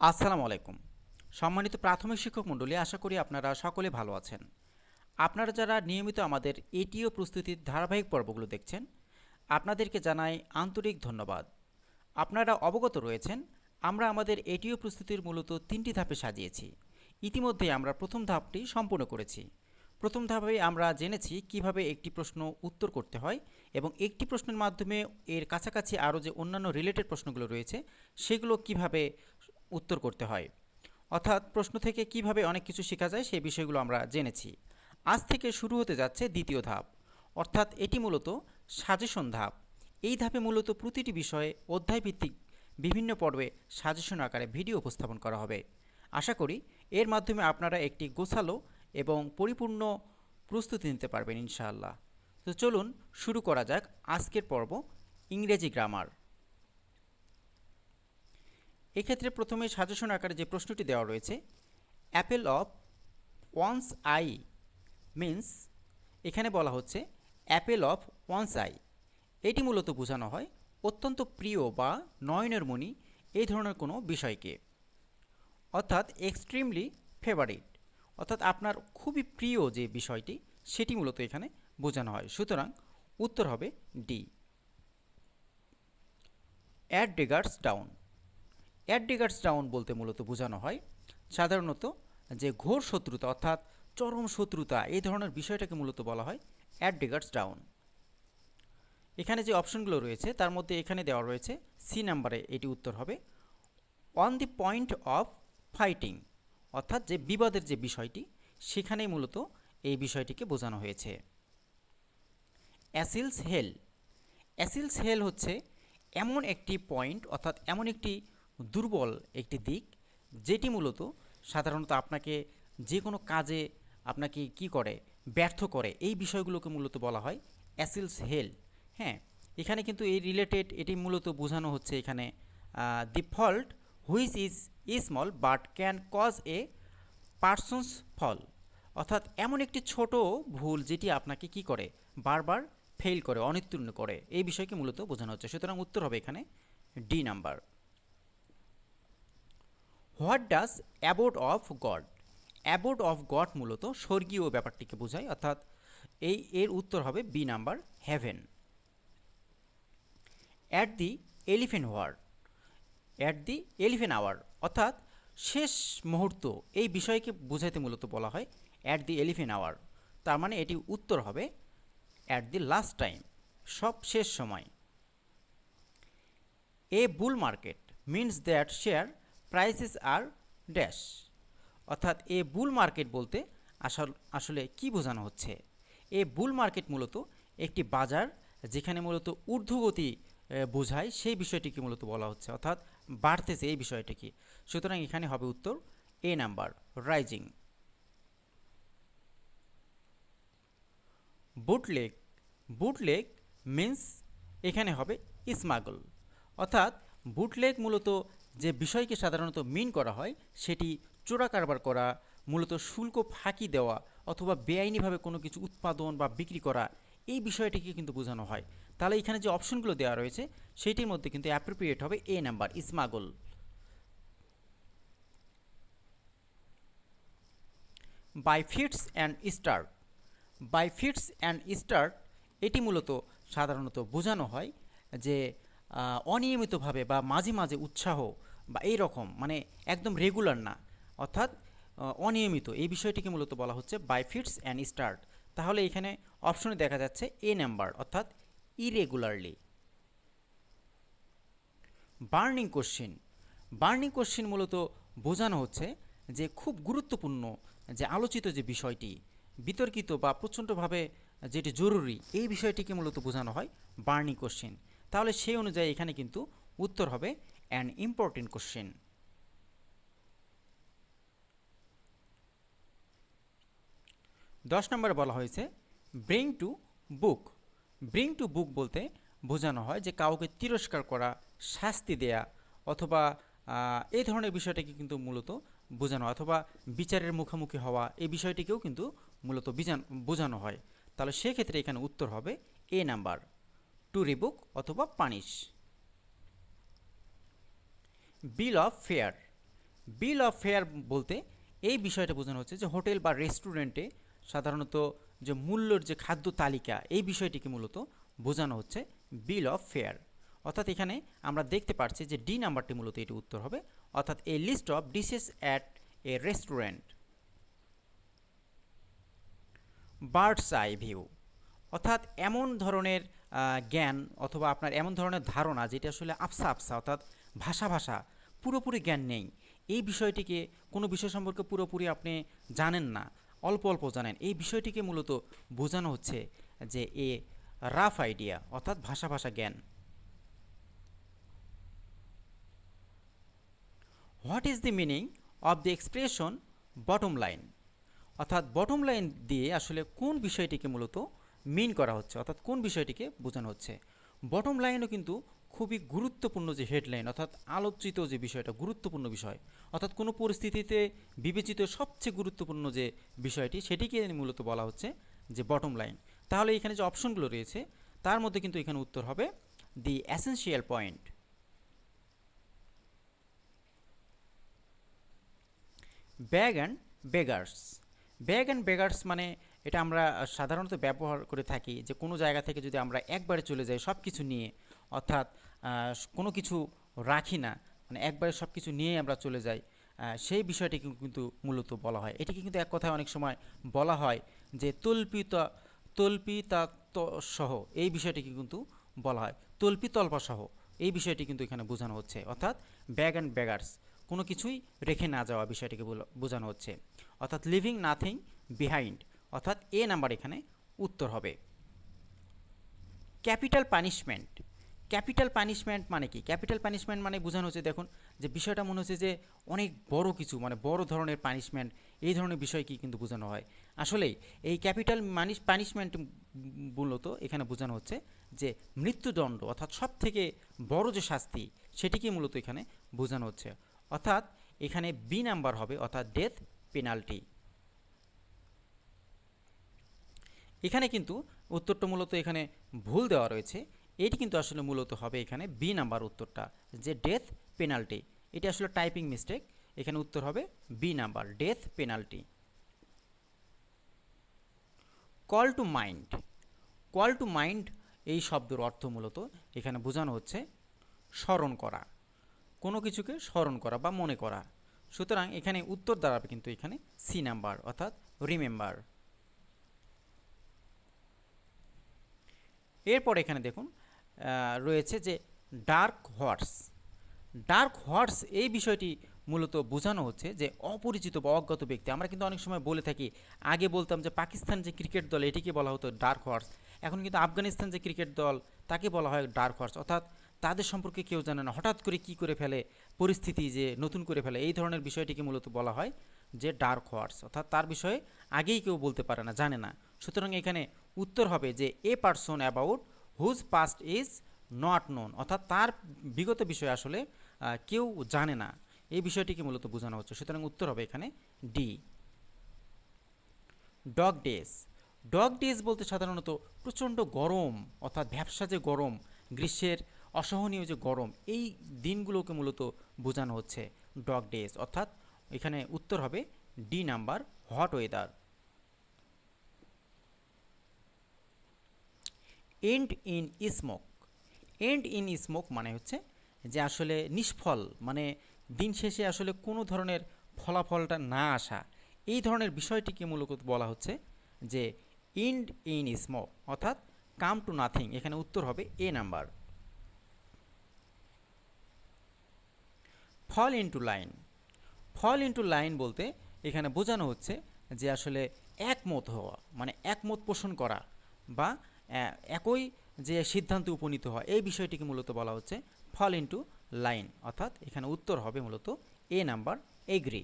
আসসালামু আলাইকুম। সম্মানিত প্রাথমিক শিক্ষক মণ্ডলী, আশা করি আপনারা সকলে ভালো আছেন। আপনারা যারা নিয়মিত আমাদের এটিও প্রস্তুতির ধারাবাহিক পর্বগুলো দেখছেন, আপনাদেরকে জানাই আন্তরিক ধন্যবাদ। আপনারা অবগত রয়েছেন, আমরা আমাদের এটিও প্রস্তুতির মূলত তিনটি ধাপে সাজিয়েছি। ইতিমধ্যে আমরা প্রথম ধাপটি সম্পূর্ণ করেছি। প্রথম ধাপে আমরা জেনেছি কীভাবে একটি প্রশ্ন উত্তর করতে হয় এবং একটি প্রশ্নের মাধ্যমে এর কাছাকাছি আরও যে অন্যান্য রিলেটেড প্রশ্নগুলো রয়েছে, সেগুলো কীভাবে উত্তর করতে হয়। অর্থাৎ প্রশ্ন থেকে কীভাবে অনেক কিছু শেখা যায় সেই বিষয়গুলো আমরা জেনেছি। আজ থেকে শুরু হতে যাচ্ছে দ্বিতীয় ধাপ। অর্থাৎ এটি মূলত সাজেশন ধাপ। এই ধাপে মূলত প্রতিটি বিষয়ে অধ্যায়ভিত্তিক বিভিন্ন পর্বে সাজেশন আকারে ভিডিও উপস্থাপন করা হবে। আশা করি এর মাধ্যমে আপনারা একটি গোছালো এবং পরিপূর্ণ প্রস্তুতি নিতে পারবেন ইনশাআল্লাহ। তো চলুন শুরু করা যাক আজকের পর্ব ইংরেজি গ্রামার। এক্ষেত্রে প্রথমে সাজেশন আকারে যে প্রশ্নটি দেওয়া রয়েছে apple of one's eye means এখানে বলা হচ্ছে অ্যাপেল অফ ওয়ান্স আই এটি মূলত বোঝানো হয় অত্যন্ত প্রিয় বা নয়নের মণি এই ধরনের কোনো বিষয়কে। অর্থাৎ এক্সট্রিমলি ফেভারিট অর্থাৎ আপনার খুবই প্রিয় যে বিষয়টি, সেটি মূলত এখানে বোঝানো হয়। সুতরাং উত্তর হবে D at daggers drawn at daggers drawn বলতে মূলত বোঝানো হয়। সাধারণত যে ঘোর শত্রুতা অর্থাৎ চরম শত্রুতা, এই ধরনের বিষয়টাকে মূলত বলা হয় অ্যাড ডিগার্স ডাউন। এখানে যে অপশনগুলো রয়েছে, তার মধ্যে এখানে দেওয়া রয়েছে সি নাম্বারে এটি উত্তর হবে on the point of fighting অর্থাৎ যে বিবাদের যে বিষয়টি, সেখানেই মূলত এই বিষয়টিকে বোঝানো হয়েছে। অ্যাসিলস হেল। অ্যাসিলস হেল হচ্ছে এমন একটি পয়েন্ট, অর্থাৎ এমন একটি দুর্বল একটি দিক, যেটি মূলত সাধারণত আপনাকে যে কোনো কাজে আপনাকে কি করে, ব্যর্থ করে, এই বিষয়গুলোকে মূলত বলা হয় অ্যাসিলস হেল। হ্যাঁ এখানে কিন্তু এই রিলেটেড এটি মূলত বোঝানো হচ্ছে এখানে the fault which is small but can cause a person's fall অর্থাৎ এমন একটি ছোট ভুল যেটি আপনাকে কি করে, বারবার ফেল করে অনিত্তীর্ণ করে, এই বিষয়কে মূলত বোঝানো হচ্ছে। সুতরাং উত্তর হবে এখানে D number what does abode of God? Abode of God মূলত স্বর্গীয় ব্যাপারটিকে বোঝায়, অর্থাৎ এই এর উত্তর হবে B number heaven at the eleventh hour at the eleventh hour, অর্থাৎ শেষ মুহূর্ত, এই বিষয়কে বোঝাইতে মূলত বলা হয় অ্যাট দি এলিফেন্ট আওয়ার। তার মানে এটি উত্তর হবে অ্যাট দি লাস্ট টাইম, সব শেষ সময়। A bull market means that share prices are dash অর্থাৎ এ বুল মার্কেট বলতে আসল আসলে কি বোঝানো হচ্ছে? এ বুল মার্কেট মূলত একটি বাজার যেখানে মূলত ঊর্ধ্বগতি বোঝায়, সেই বিষয়টিকে মূলত বলা হচ্ছে। অর্থাৎ বাড়তেছে এই বিষয়টিকে। সুতরাং এখানে হবে উত্তর A number rising bootleg bootleg means এখানে হবে স্মাগল অর্থাৎ বুটলেগ মূলত যে বিষয়কে সাধারণত মিন করা হয়, সেটি চোরা কারবার করা, মূলত শুল্ক ফাঁকি দেওয়া অথবা বেআইনিভাবে কোনো কিছু উৎপাদন বা বিক্রি করা, এই বিষয়টিকে কিন্তু বোঝানো হয়। তাহলে এখানে যে অপশনগুলো দেওয়া রয়েছে, সেইটির মধ্যে কিন্তু অ্যাপ্রোপ্রিয়েট হবে A number smuggle by fits and start by fits and start এটি মূলত সাধারণত বোঝানো হয় যে অনিয়মিতভাবে বা মাঝে মাঝে উৎসাহ বা এই রকম মানে একদম রেগুলার না। অর্থাৎ অনিয়মিত। এই বিষয়টিকে মূলত বলা হচ্ছে বাই ফিটস অ্যান্ড স্টার্ট তাহলে এখানে অপশনে দেখা যাচ্ছে এ নাম্বার অর্থাৎ irregularly burning question burning question মূলত বোঝানো হচ্ছে যে খুব গুরুত্বপূর্ণ যে আলোচিত যে বিষয়টি, বিতর্কিত বা প্রচণ্ডভাবে যেটি জরুরি, এই বিষয়টিকে মূলত বোঝানো হয় বার্নিং কোশ্চিন তাহলে সেই অনুযায়ী এখানে কিন্তু উত্তর হবে অ্যান ইম্পর্টেন্ট কোশ্চেন দশ নম্বরে বলা হয়েছে bring to book bring to book বলতে বোঝানো হয় যে কাউকে তিরস্কার করা, শাস্তি দেয়া, অথবা এই ধরনের বিষয়টাকে কিন্তু মূলত বোঝানো অথবা বিচারের মুখোমুখি হওয়া, এই বিষয়টিকেও কিন্তু মূলত বোঝানো হয়। তাহলে সেক্ষেত্রে এখানে উত্তর হবে এ নাম্বার টু রিবুক অথবা punish bill of fare bill of fare বলতে এই বিষয়টা বোঝানো হচ্ছে যে হোটেল বা রেস্টুরেন্টে সাধারণত যে মূল্যর যে খাদ্য তালিকা, এই বিষয়টিকে মূলত বোঝানো হচ্ছে বিল অফ ফেয়ার অর্থাৎ এখানে আমরা দেখতে পাচ্ছি যে ডি নাম্বারটি মূলত এটি উত্তর হবে। অর্থাৎ a list of dishes at a restaurant bird's eye view অর্থাৎ এমন ধরনের জ্ঞান অথবা আপনার এমন ধরনের ধারণা যেটা আসলে আফসা আফসা অর্থাৎ ভাষা ভাষা, পুরোপুরি জ্ঞান নেই। এই বিষয়টিকে কোনো বিষয় সম্পর্কে পুরোপুরি আপনি জানেন না, অল্প অল্প জানেন। এই বিষয়টিকে মূলত বোঝানো হচ্ছে যে এ রাফ আইডিয়া, অর্থাৎ ভাষা ভাষা জ্ঞান। What is the meaning of the expression bottom line? অর্থাৎ বটম লাইন দিয়ে আসলে কোন বিষয়টিকে মূলত মিন করা হচ্ছে, অর্থাৎ কোন বিষয়টিকে বোঝানো হচ্ছে? বটম লাইনও কিন্তু খুবই গুরুত্বপূর্ণ যে হেডলাইন অর্থাৎ আলোচিত যে বিষয়টা, গুরুত্বপূর্ণ বিষয়, অর্থাৎ কোনো পরিস্থিতিতে বিবেচিত সবচেয়ে গুরুত্বপূর্ণ যে বিষয়টি, সেটিকে মূলত বলা হচ্ছে যে বটম লাইন তাহলে এখানে যে অপশনগুলো রয়েছে, তার মধ্যে কিন্তু এখানে উত্তর হবে the essential point bag and baggage bag and baggage মানে এটা আমরা সাধারণত ব্যবহার করে থাকি যে কোনো জায়গা থেকে যদি আমরা একবারে চলে যাই সব কিছু নিয়ে, অর্থাৎ কোনো কিছু রাখি না। মানে একবারে সব কিছু নিয়েই আমরা চলে যাই। সেই বিষয়টিকে কিন্তু মূলত বলা হয়। এটিকে কিন্তু এক কথায় অনেক সময় বলা হয় যে তল্পিত তল্পিতাত্ম সহ এই বিষয়টিকে কিন্তু বলা হয়। তল্পিতল্পা সহ এই বিষয়টি কিন্তু এখানে বোঝানো হচ্ছে। অর্থাৎ ব্যাগ অ্যান্ড ব্যাগার্স কোনো কিছুই রেখে না যাওয়া বিষয়টিকে বোঝানো হচ্ছে। অর্থাৎ লিভিং নাথিং বিহাইন্ড অর্থাৎ এ নাম্বার এখানে উত্তর হবে। ক্যাপিটাল পানিশমেন্ট ক্যাপিটাল পানিশমেন্ট মানে কি? ক্যাপিটাল পানিশমেন্ট মানে বোঝানো হচ্ছে, দেখুন, যে বিষয়টা মনে হচ্ছে যে অনেক বড় কিছু মানে বড় ধরনের পানিশমেন্ট, এই ধরনের বিষয় কি কিন্তু বোঝানো হয়। আসলেই এই ক্যাপিটাল মানিশ পানিশমেন্ট মূলত এখানে বোঝানো হচ্ছে যে মৃত্যুদণ্ড, অর্থাৎ সব থেকে বড় যে শাস্তি সেটিকে মূলত এখানে বোঝানো হচ্ছে। অর্থাৎ এখানে বি নাম্বার হবে, অর্থাৎ ডেথ পেনাল্টি এখানে কিন্তু উত্তরটা মূলত এখানে ভুল দেওয়া রয়েছে। এটি কিন্তু আসলে মূলত হবে এখানে বি নাম্বার উত্তরটা, যে ডেথ পেনাল্টি এটি আসলে টাইপিং মিস্টেক এখানে উত্তর হবে B number death penalty call to mind call to mind এই শব্দের অর্থ মূলত এখানে বোঝানো হচ্ছে স্মরণ করা, কোনো কিছুকে স্মরণ করা বা মনে করা। সুতরাং এখানে উত্তর দাঁড়াবে কিন্তু এখানে সি নাম্বার, অর্থাৎ রিমেম্বার এরপর এখানে দেখুন রয়েছে যে ডার্ক হর্স ডার্ক হর্স এই বিষয়টি মূলত বোঝানো হচ্ছে যে অপরিচিত বা অজ্ঞাত ব্যক্তি। আমরা কিন্তু অনেক সময় বলে থাকি, আগে বলতাম যে পাকিস্তান যে ক্রিকেট দল, এটিকে বলা হতো ডার্ক হর্স এখন কিন্তু আফগানিস্তান যে ক্রিকেট দল, তাকে বলা হয় ডার্ক হর্স অর্থাৎ তাদের সম্পর্কে কেউ জানে না। হঠাৎ করে কি করে ফেলে, পরিস্থিতি যে নতুন করে ফেলে, এই ধরনের বিষয়টিকে মূলত বলা হয় যে ডার্ক হর্স অর্থাৎ তার বিষয়ে আগেই কেউ বলতে পারে না, জানে না। সুতরাং এখানে উত্তর হবে যে a person about whose past is not known অর্থাৎ তার বিগত বিষয় আসলে কেউ জানে না। এই বিষয়টিকে মূলত বোঝানো হচ্ছে। সুতরাং উত্তর হবে এখানে D dog days dog days বলতে সাধারণত প্রচণ্ড গরম, অর্থাৎ ভ্যাবসা যে গরম, গ্রীষ্মের অসহনীয় যে গরম, এই দিনগুলোকে মূলত বোঝানো হচ্ছে ডগ ডেজ অর্থাৎ এখানে উত্তর হবে D number hot weather end in smoke end in smoke মানে হচ্ছে যে আসলে নিষ্ফল মানে দিন শেষে আসলে কোনো ধরনের ফলাফলটা না আসা। এই ধরনের বিষয়টিকে মূলত বলা হচ্ছে যে ইন্ড ইন স্মোক অর্থাৎ কাম টু নাথিং এখানে উত্তর হবে A number fall into line fall into line বলতে এখানে বোঝানো হচ্ছে যে আসলে একমত হওয়া মানে একমত পোষণ করা বা একই যে সিদ্ধান্তে উপনীত হয়, এই বিষয়টিকে মূলত বলা হচ্ছে ফল ইনটু লাইন অর্থাৎ এখানে উত্তর হবে মূলত A number agree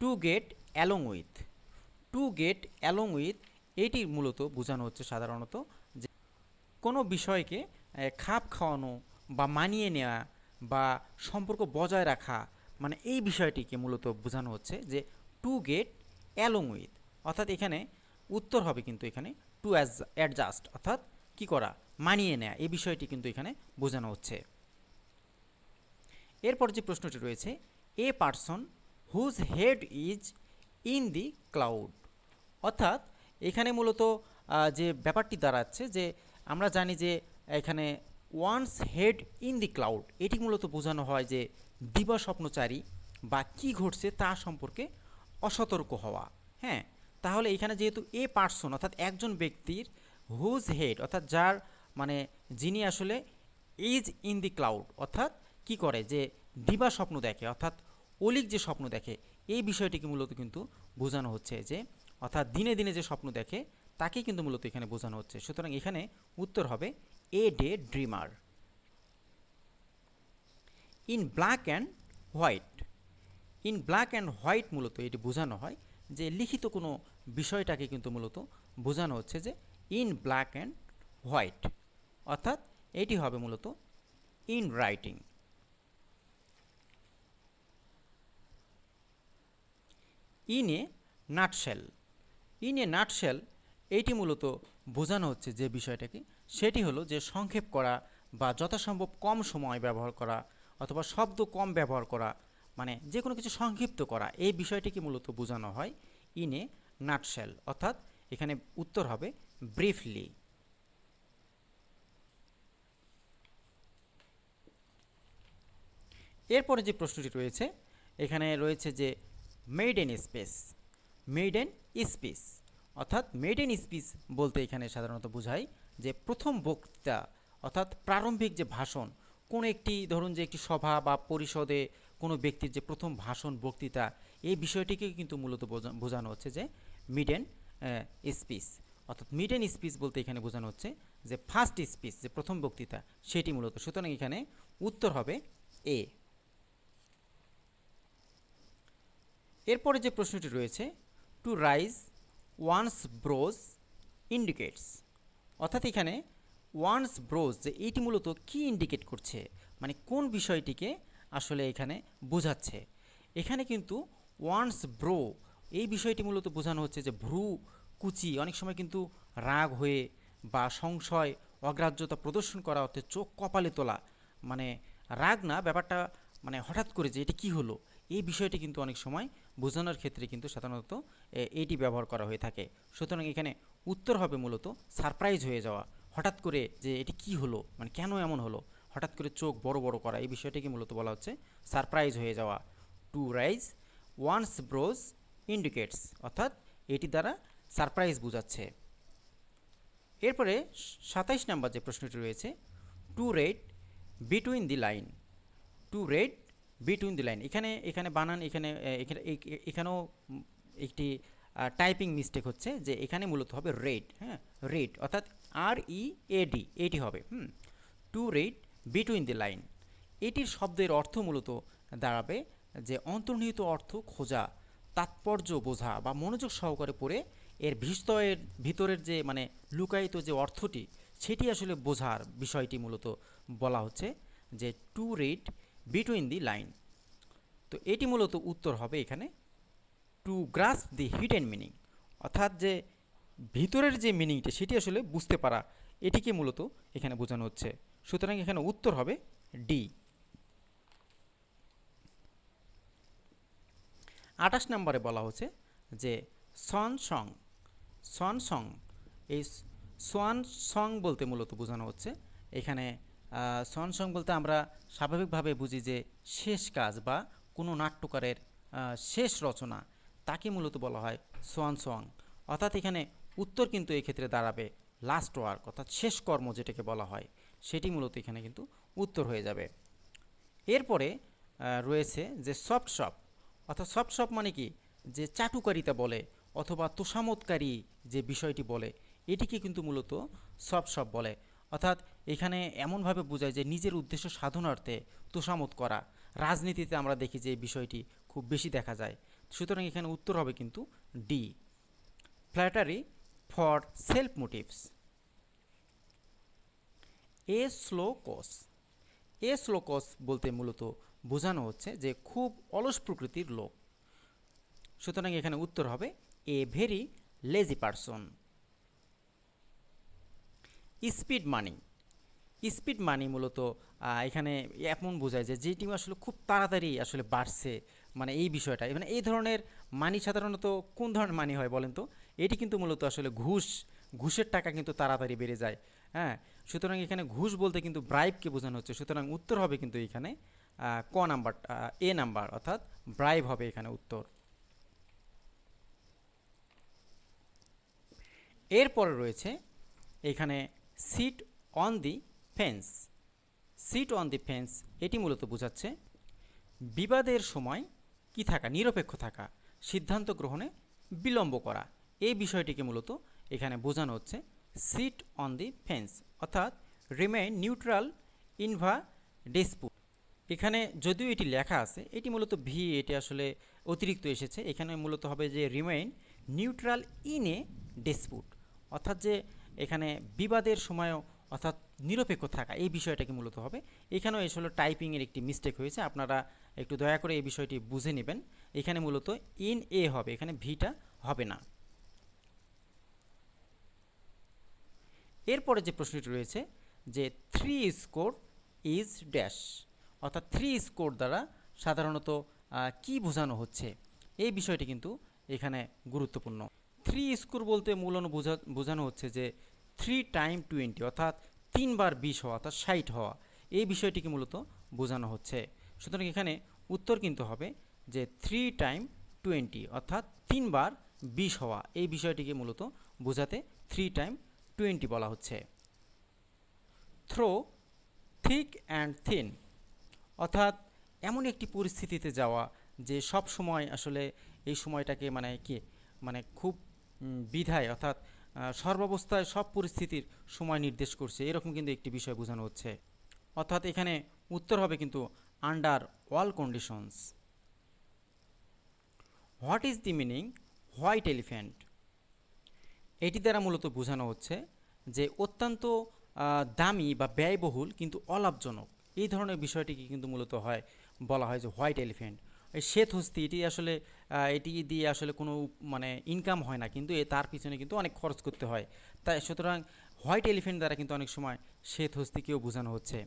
to get along with to get along with এটি মূলত বোঝানো হচ্ছে সাধারণত যে কোনো বিষয়কে খাপ খাওয়ানো বা মানিয়ে নেওয়া বা সম্পর্ক বজায় রাখা মানে এই বিষয়টিকে মূলত বোঝানো হচ্ছে যে টু গেট অ্যালং উইথ অর্থাৎ এখানে উত্তর হবে কিন্তু এখানে টু অ্যাজ অ্যাডজাস্ট অর্থাৎ কি করা, মানিয়ে নেয়া। এই বিষয়টি কিন্তু এখানে বোঝানো হচ্ছে। এরপর যে প্রশ্নটি রয়েছে a person whose head is in the cloud অর্থাৎ এখানে মূলত যে ব্যাপারটি দাঁড়াচ্ছে যে আমরা জানি যে এখানে one's head in the cloud এটি মূলত বোঝানো হয় যে দিবা স্বপ্নচারী বা কি ঘটছে তা সম্পর্কে অসতর্ক হওয়া। হ্যাঁ তাহলে এখানে যেহেতু এ পার্সন অর্থাৎ একজন ব্যক্তির হুজ হেড অর্থাৎ যার মানে যিনি আসলে ইজ ইন দি ক্লাউড অর্থাৎ কি করে? যে দিবা স্বপ্ন দেখে, অর্থাৎ অলিক যে স্বপ্ন দেখে, এই বিষয়টিকে মূলত কিন্তু বোঝানো হচ্ছে যে, অর্থাৎ দিনে দিনে যে স্বপ্ন দেখে, তাকেই কিন্তু মূলত এখানে বোঝানো হচ্ছে। সুতরাং এখানে উত্তর হবে a day dreamer in black and white in black and white মূলত এটি বোঝানো হয়। যে লিখিত কোনো বিষয়টাকে কিন্তু মূলত বোঝানো হচ্ছে যে ইন ব্ল্যাক অ্যান্ড হোয়াইট অর্থাৎ এটি হবে মূলত in writing in a nutshell in a nutshell এইটি মূলত বোঝানো হচ্ছে যে বিষয়টাকে, সেটি হলো যে সংক্ষেপ করা বা যথাসম্ভব কম সময় ব্যবহার করা অথবা শব্দ কম ব্যবহার করা মানে যে কোনো কিছু সংক্ষিপ্ত করা, এই বিষয়টিকে মূলত বোঝানো হয় ইন এ নাটশেল অর্থাৎ এখানে উত্তর হবে ব্রিফলি এরপরে যে প্রশ্নটি রয়েছে, এখানে রয়েছে যে made in space made in spice অর্থাৎ মেড ইন স্পিচ বলতে এখানে সাধারণত বোঝায় যে প্রথম বক্তৃতা, অর্থাৎ প্রারম্ভিক যে ভাষণ, কোন একটি, ধরুন যে একটি সভা বা পরিষদে কোনো ব্যক্তির যে প্রথম ভাষণ বক্তৃতা, এই বিষয়টিকে কিন্তু মূলত বোঝানো হচ্ছে যে মিড এন্ড স্পিচ অর্থাৎ মিড এন্ড স্পিচ বলতে এখানে বোঝানো হচ্ছে যে ফার্স্ট স্পিচ যে প্রথম বক্তৃতা, সেটি মূলত, সুতরাং এখানে উত্তর হবে এ এরপরে যে প্রশ্নটি রয়েছে to raise one's brows indicates অর্থাৎ এখানে ওয়ান্স ব্রোজ যে এইটি মূলত কি ইন্ডিকেট করছে মানে কোন বিষয়টিকে আসলে এখানে বোঝাচ্ছে। এখানে কিন্তু ওয়ান্স ব্রো এই বিষয়টি মূলত বোঝানো হচ্ছে যে ভ্রু, কুচি অনেক সময় কিন্তু রাগ হয়ে বা সংশয়, অগ্রাহ্যতা প্রদর্শন করা অর্থে চোখ কপালে তোলা। মানে রাগ না, ব্যাপারটা মানে হঠাৎ করে যে এটা কি হলো? এই বিষয়টি কিন্তু অনেক সময় বোঝানোর ক্ষেত্রে কিন্তু সাধারণত এইটি ব্যবহার করা হয়ে থাকে। সুতরাং এখানে উত্তর হবে মূলত সারপ্রাইজ হয়ে যাওয়া। হঠাৎ করে যে এটি কি হলো? মানে কেন এমন হলো? হঠাৎ করে চোখ বড় বড় করা, এই বিষয়টিকে মূলত বলা হচ্ছে সারপ্রাইজ হয়ে যাওয়া। To raise, one's brows indicates, অর্থাৎ এটি দ্বারা সারপ্রাইজ বোঝাচ্ছে। এরপরে সাতাইশ নাম্বার যে প্রশ্নটি রয়েছে, to read between the line, to read between the line. এখানে এখানে বানান, এখানে এখানেও একটি টাইপিং মিস্টেক হচ্ছে যে এখানে মূলত হবে রেড হ্যাঁ রেড, অর্থাৎ আর ই এ ডি এটি হবে, হুম। To read between the line এটির শব্দের অর্থ মূলত দাঁড়াবে যে অন্তর্নিহিত অর্থ খোঁজা, তাৎপর্য বোঝা বা মনোযোগ সহকারে পড়ে এর ভিস্তরের ভিতরের যে মানে লুকায়িত যে অর্থটি, সেটি আসলে বোঝার বিষয়টি মূলত বলা হচ্ছে যে to read between the line তো এটি মূলত উত্তর হবে এখানে to grasp the hidden meaning অর্থাৎ যে ভিতরের যে মিনিংটা সেটি আসলে বুঝতে পারা, এটিকে মূলত এখানে বোঝানো হচ্ছে। সুতরাং এখানে উত্তর হবে ডি আঠাশ নম্বরে বলা হচ্ছে যে সন সং সন সং, এই সোয়ান সং বলতে মূলত বোঝানো হচ্ছে। এখানে সন সং বলতে আমরা স্বাভাবিকভাবে বুঝি যে শেষ কাজ বা কোনো নাট্যকারের শেষ রচনা, তাকে মূলত বলা হয় সোয়ান সং। অর্থাৎ এখানে উত্তর কিন্তু এক্ষেত্রে দাঁড়াবে লাস্ট ওয়ার্ক অর্থাৎ শেষ কর্ম যেটাকে বলা হয়। সেটি মূলত এখানে কিন্তু উত্তর হয়ে যাবে। এরপরে রয়েছে যে সফট শপ অর্থাৎ সফট শপ মানে কি? যে চাটুকারিতা বলে অথবা তোষামতকারী যে বিষয়টি বলে, এটিকে কিন্তু মূলত সফট শপ বলে। অর্থাৎ এখানে এমনভাবে বোঝায় যে নিজের উদ্দেশ্য সাধনার্থে তোষামত করা। রাজনীতিতে আমরা দেখি যে এই বিষয়টি খুব বেশি দেখা যায়। সুতরাং এখানে উত্তর হবে কিন্তু D flattery for self motives a slow coach a slow coach বলতে মূলত বোঝানো হচ্ছে যে খুব অলস প্রকৃতির লোক। সুতরাং এখানে উত্তর হবে a very lazy person. Speed money. Speed money মূলত এখানে এমন বোঝায় যে যে টিম আসলে খুব তাড়াতাড়ি আসলে বাড়ছে মানে এই বিষয়টা। মানে এই ধরনের মানি সাধারণত কোন ধরনের মানি হয় বলেন তো? এটি কিন্তু মূলত আসলে ঘুষ, ঘুষের টাকা কিন্তু তাড়াতাড়ি বেড়ে যায় হ্যাঁ? সুতরাং এখানে ঘুষ বলতে কিন্তু ব্রাইবকে বোঝানো হচ্ছে। সুতরাং উত্তর হবে কিন্তু এখানে ক নাম্বার এ নাম্বার, অর্থাৎ ব্রাইব হবে এখানে উত্তর। এরপরে রয়েছে এখানে sit on the fence sit on the fence এটি মূলত বোঝাচ্ছে বিবাদের সময় কি থাকা, নিরপেক্ষ থাকা, সিদ্ধান্ত গ্রহণে বিলম্ব করা। এই বিষয়টিকে মূলত এখানে বোঝানো হচ্ছে। সিট অন দি ফেন্স অর্থাৎ remain neutral in a dispute এখানে যদিও এটি লেখা আছে, এটি মূলত ভি এটি আসলে অতিরিক্ত এসেছে, এখানে মূলত হবে যে remain neutral in a dispute অর্থাৎ যে এখানে বিবাদের সময়ও, অর্থাৎ নিরপেক্ষ থাকা, এই বিষয়টাকে মূলত হবে। এখানেও আসলে টাইপিংয়ের একটি মিস্টেক হয়েছে, আপনারা একটু দয়া করে এই বিষয়টি বুঝে নেবেন। এখানে মূলত ইন এ হবে, এখানে ভিটা হবে না। এরপরে যে প্রশ্নটি রয়েছে যে থ্রি স্কোর ইজ ড্যাশ অর্থাৎ থ্রি স্কোর দ্বারা সাধারণত কি বোঝানো হচ্ছে? এই বিষয়টি কিন্তু এখানে গুরুত্বপূর্ণ। থ্রি স্কোর বলতে মূলত বোঝা, বোঝানো হচ্ছে যে থ্রি টাইম টোয়েন্টি অর্থাৎ তিনবার বিশ হওয়া, অর্থাৎ ষাট হওয়া, এই বিষয়টিকে মূলত বোঝানো হচ্ছে। সুতরাং এখানে উত্তর কিন্তু হবে যে থ্রি টাইম টোয়েন্টি অর্থাৎ তিনবার বিশ হওয়া, এই বিষয়টিকে মূলত বোঝাতে থ্রি টাইম টোয়েন্টি বলা হচ্ছে। থ্রো থিক অ্যান্ড থিন অর্থাৎ এমন একটি পরিস্থিতিতে যাওয়া যে সব সময় আসলে এই সময়টাকে মানে কি মানে খুব বিধায় অর্থাৎ সর্বাবস্থায় সব পরিস্থিতির সময় নির্দেশ করছে। এরকম কিন্তু একটি বিষয় বোঝানো হচ্ছে। অর্থাৎ এখানে উত্তর হবে কিন্তু under all conditions what is the meaning white elephant এটি দ্বারা মূলত বোঝানো হচ্ছে যে অত্যন্ত দামি বা ব্যয়বহুল কিন্তু অলাভজনক। এই ধরনের বিষয়টিকে কিন্তু মূলত হয়, বলা হয় যে হোয়াইট এলিফ্যান্ট। এই শ্বেত হস্তি, এটি আসলে এটি দিয়ে আসলে কোনো মানে ইনকাম হয় না, কিন্তু এ তার পিছনে কিন্তু অনেক খরচ করতে হয়। তাই সুতরাং হোয়াইট এলিফ্যান্ট দ্বারা কিন্তু অনেক সময় শ্বেত হস্তিকেও বোঝানো হচ্ছে।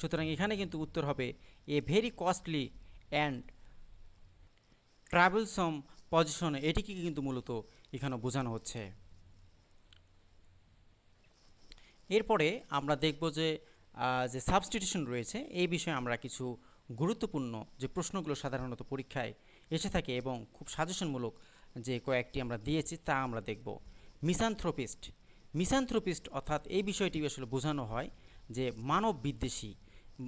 সুতরাং এখানে কিন্তু উত্তর হবে, a very costly and troublesome position, এটিকে কিন্তু মূলত এখানে বোঝানো হচ্ছে। এরপরে আমরা দেখব যে যে সাবস্টিটিউশন রয়েছে, এই বিষয়ে আমরা কিছু গুরুত্বপূর্ণ যে প্রশ্নগুলো সাধারণত পরীক্ষায় এসে থাকে এবং খুব সাজেশনমূলক যে কয়েকটি আমরা দিয়েছি তা আমরা দেখব। মিসানথ্রোপিস্ট মিসানথ্রোপিস্ট অর্থাৎ এই বিষয়টি আসলে বোঝানো হয় যে মানব বিদ্বেষী।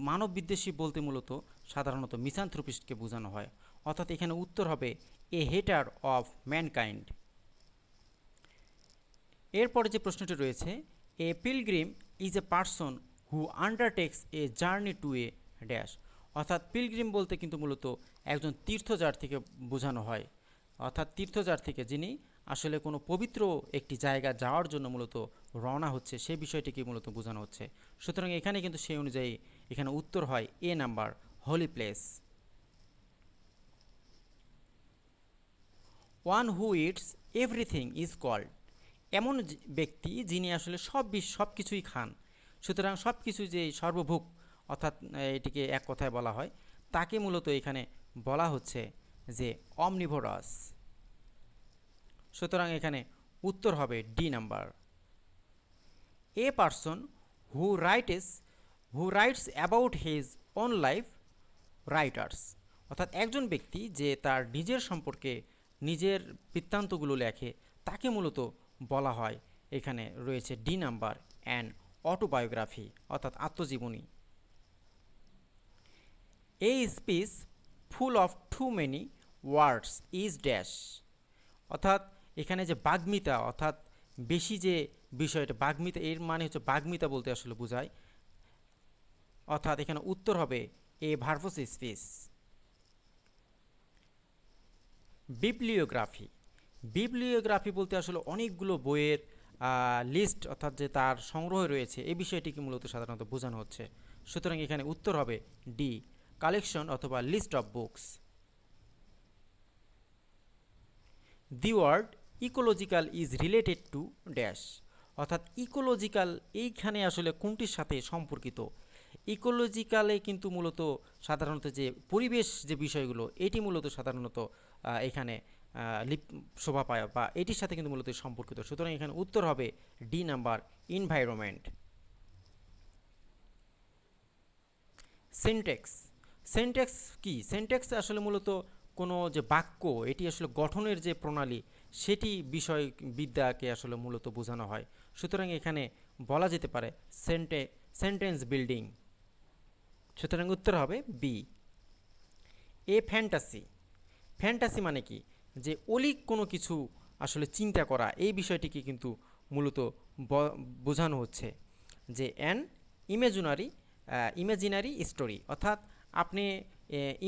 মানব বিদ্বেষী বলতে মূলত সাধারণত মিসানথ্রোপিস্টকে বোঝানো হয়। অর্থাৎ এখানে উত্তর হবে এ হেটার অফ ম্যানকাইন্ড এরপরে যে প্রশ্নটি রয়েছে a pilgrim is a person who undertakes a journey to a dash অর্থাৎ পিলগ্রিম বলতে কিন্তু মূলত একজন তীর্থযার থেকে বোঝানো হয়। অর্থাৎ তীর্থযার থেকে যিনি আসলে কোনো পবিত্র একটি জায়গা যাওয়ার জন্য মূলত রওনা হচ্ছে সেই বিষয়টিকে মূলত বোঝানো হচ্ছে। সুতরাং এখানে কিন্তু সেই অনুযায়ী এখানে উত্তর হয় a number holy place one who it's everything is called এমন ব্যক্তি যিনি আসলে সব বিষ, সব কিছুই খান। সুতরাং সব কিছু যে সর্বভোগ, অর্থাৎ এটিকে এক কথায় বলা হয়, তাকে মূলত এখানে বলা হচ্ছে যে অমনিভোরাস সুতরাং এখানে উত্তর হবে D number a person who writes who writes about his own life writers অর্থাৎ একজন ব্যক্তি যে তার নিজের সম্পর্কে নিজের বৃত্তান্তগুলো লেখে, তাকে মূলত বলা হয়। এখানে রয়েছে ডি নাম্বার অ্যান্ড অটোবায়োগ্রাফি অর্থাৎ আত্মজীবনী। এই speech full of too many words is dash অর্থাৎ এখানে যে বাগ্মিতা, অর্থাৎ বেশি যে বিষয়টা, বাগ্মিতা, এর মানে হচ্ছে বাগ্মিতা বলতে আসলে বোঝায়। অর্থাৎ এখানে উত্তর হবে এ ভার্ভস স্পিচ বিপ্লিওগ্রাফি বিপ্লিওগ্রাফি বলতে আসলে অনেকগুলো বইয়ের লিস্ট অর্থাৎ যে তার সংগ্রহ রয়েছে, এই বিষয়টিকে মূলত সাধারণত বোঝানো হচ্ছে? সুতরাং এখানে উত্তর হবে ডি কালেকশন অথবা list of books the word ecological is related to dash অর্থাৎ ইকোলজিক্যাল এইখানে আসলে কোনটির সাথে সম্পর্কিত? ইকোলজিক্যালে কিন্তু মূলত সাধারণত যে পরিবেশ যে বিষয়গুলো, এটি মূলত সাধারণত এখানে লিপ শোভা পায় বা এটির সাথে কিন্তু মূলত সম্পর্কিত। সুতরাং এখানে উত্তর হবে D number environment context context কি? সেন্টেক্স আসলে মূলত কোনো যে বাক্য, এটি আসলে গঠনের যে প্রণালী, সেটি বিষয় বিদ্যাকে আসলে মূলত বোঝানো হয়। সুতরাং এখানে বলা যেতে পারে সেন্টে সেন্টেন্স বিল্ডিং সুতরাং উত্তর হবে বি এ ফ্যান্টাসি ফ্যান্টাসি মানে কি? যে অলিক কোনো কিছু আসলে চিন্তা করা, এই বিষয়টিকে কিন্তু মূলত বোঝানো হচ্ছে যে অ্যান ইমেজিনারি ইমেজিনারি স্টোরি অর্থাৎ আপনি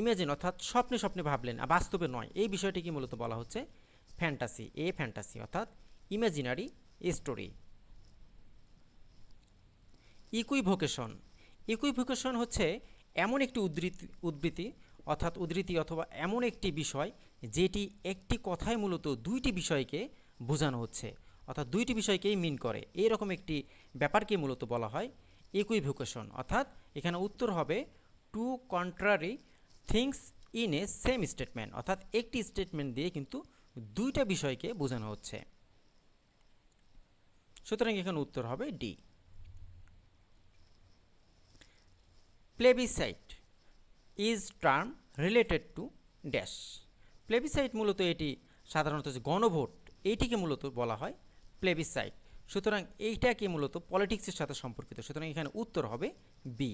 ইমেজিন অর্থাৎ স্বপ্নে স্বপ্নে ভাবলেন বাস্তবে নয়, এই বিষয়টিকে মূলত বলা হচ্ছে ফ্যান্টাসি এ ফ্যান্টাসি অর্থাৎ ইমেজিনারি স্টোরি ইকুইভোকেশন ইকুইভোকেশন হচ্ছে এমন একটি উদ্ধৃতি উদ্ধৃতি অর্থাৎ উদ্ধৃতি অথবা এমন একটি বিষয় যেটি একটি কথায় মূলত দুইটি বিষয়কে বোঝানো হচ্ছে, অর্থাৎ দুইটি বিষয়কেই মিন করে। এইরকম একটি ব্যাপারকে মূলত বলা হয় ইকুইভোকেশন অর্থাৎ এখানে উত্তর হবে two contrary things in a same statement অর্থাৎ একটি স্টেটমেন্ট দিয়ে কিন্তু দুইটা বিষয়কে বোঝানো হচ্ছে। সুতরাং এখানে উত্তর হবে D plebiscite is term related to dash plebiscite মূলত এটি, সাধারণত যে গণভোট, এইটিকে মূলত বলা হয় প্লেবিসাইট। সুতরাং এইটাকে মূলত পলিটিক্সের সাথে সম্পর্কিত। সুতরাং এখানে উত্তর হবে বি।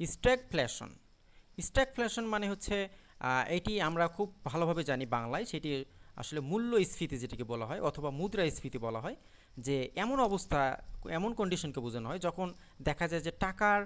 স্ট্যাগফ্লেশন। স্ট্যাগফ্লেশন মানে হচ্ছে এটি আমরা খুব ভালোভাবে জানি বাংলায়, সেটি আসলে মূল্যস্ফীতি যেটিকে বলা হয়, অথবা মুদ্রাস্ফীতি বলা হয়, যে এমন অবস্থা, এমন কন্ডিশনকে বোঝানো হয় যখন দেখা যায় যে টাকার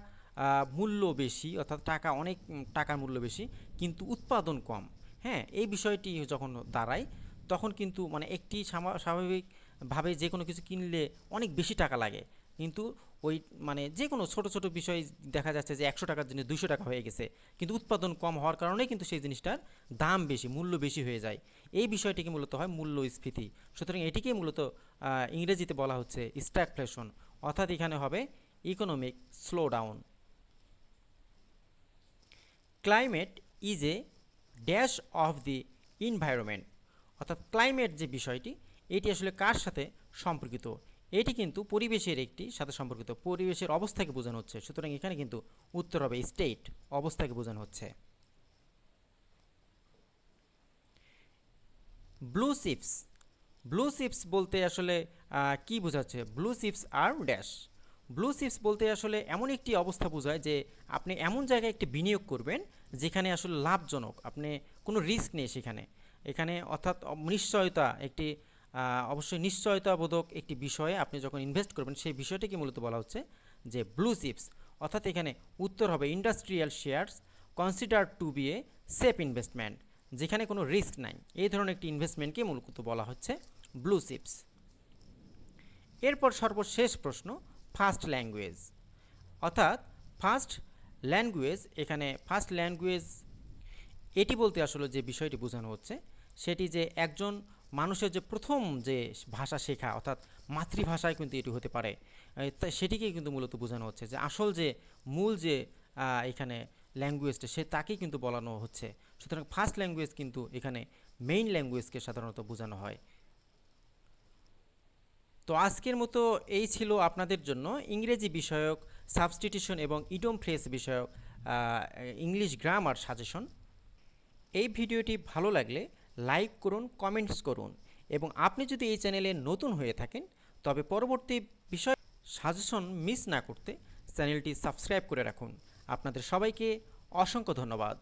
মূল্য বেশি, অর্থাৎ টাকা, অনেক টাকার মূল্য বেশি, কিন্তু উৎপাদন কম। হ্যাঁ এই বিষয়টি যখন দাঁড়ায়, তখন কিন্তু মানে একটি স্বাভাবিকভাবে যে কোনো কিছু কিনলে অনেক বেশি টাকা লাগে। কিন্তু ওই মানে যে কোনো ছোট ছোট বিষয় দেখা যাচ্ছে যে একশো টাকার জিনিস দুইশো টাকা হয়ে গেছে, কিন্তু উৎপাদন কম হওয়ার কারণে কিন্তু সেই জিনিসটার দাম বেশি, মূল্য বেশি হয়ে যায়। এই বিষয়টিকে মূলত হয় মূল্যস্ফীতি সুতরাং এটিকে মূলত ইংরেজিতে বলা হচ্ছে স্ট্যাগফ্লেশন, অর্থাৎ এখানে হবে economic slow down climate is a dash of the environment অর্থাৎ ক্লাইমেট যে বিষয়টি, এটি আসলে কার সাথে সম্পর্কিত? এটি কিন্তু পরিবেশের একটি সাথে সম্পর্কিত। পরিবেশের অবস্থাকে বোঝানো হচ্ছে। সুতরাং এখানে কিন্তু উত্তর হবে স্টেট অবস্থাকে বোঝানো হচ্ছে। ব্লু শিপস ব্লু শিপস বলতে আসলে কি বোঝাচ্ছে? ব্লু শিপস আর ড্যাশ ব্লু চিপস বলতে আসলে এমন একটি অবস্থা বোঝায় যে আপনি এমন জায়গায় একটি বিনিয়োগ করবেন যেখানে আসলে লাভজনক, আপনি কোনো রিস্ক নেই সেখানে। এখানে অর্থাৎ নিশ্চয়তা একটি অবশ্যই নিশ্চয়তাবোধক একটি বিষয়ে আপনি যখন ইনভেস্ট করবেন সেই বিষয়টিকে মূলত বলা হচ্ছে যে ব্লু চিপস অর্থাৎ এখানে উত্তর হবে industrial shares consider to be a safe investment যেখানে কোনো রিস্ক নাই। এই ধরনের একটি ইনভেস্টমেন্টকে মূলত বলা হচ্ছে ব্লু চিপস এরপর সর্বশেষ প্রশ্ন ফার্স্ট ল্যাঙ্গুয়েজ অর্থাৎ ফার্স্ট ল্যাঙ্গুয়েজ এখানে ফার্স্ট ল্যাঙ্গুয়েজ এটি বলতে আসলে যে বিষয়টি বোঝানো হচ্ছে, সেটি যে একজন মানুষের যে প্রথম যে ভাষা শেখা, অর্থাৎ মাতৃভাষায় কিন্তু এটি হতে পারে। সেটিকেই কিন্তু মূলত বোঝানো হচ্ছে যে আসল যে মূল যে এখানে ল্যাঙ্গুয়েজটা সে তাকেই কিন্তু বলানো হচ্ছে। সুতরাং ফার্স্ট ল্যাঙ্গুয়েজ কিন্তু এখানে মেইন ল্যাঙ্গুয়েজকে সাধারণত বোঝানো হয়। তো আজকের মতো এই ছিল আপনাদের জন্য ইংরেজি বিষয়ক সাবস্টিটিউশন এবং ইডম ফ্রেস বিষয়ক ইংলিশ গ্রামার সাজেশন এই ভিডিওটি ভালো লাগলে লাইক করুন কমেন্টস করুন এবং আপনি যদি এই চ্যানেলে নতুন হয়ে থাকেন, তবে পরবর্তী বিষয় সাজেশন মিস না করতে চ্যানেলটি সাবস্ক্রাইব করে রাখুন। আপনাদের সবাইকে অসংখ্য ধন্যবাদ।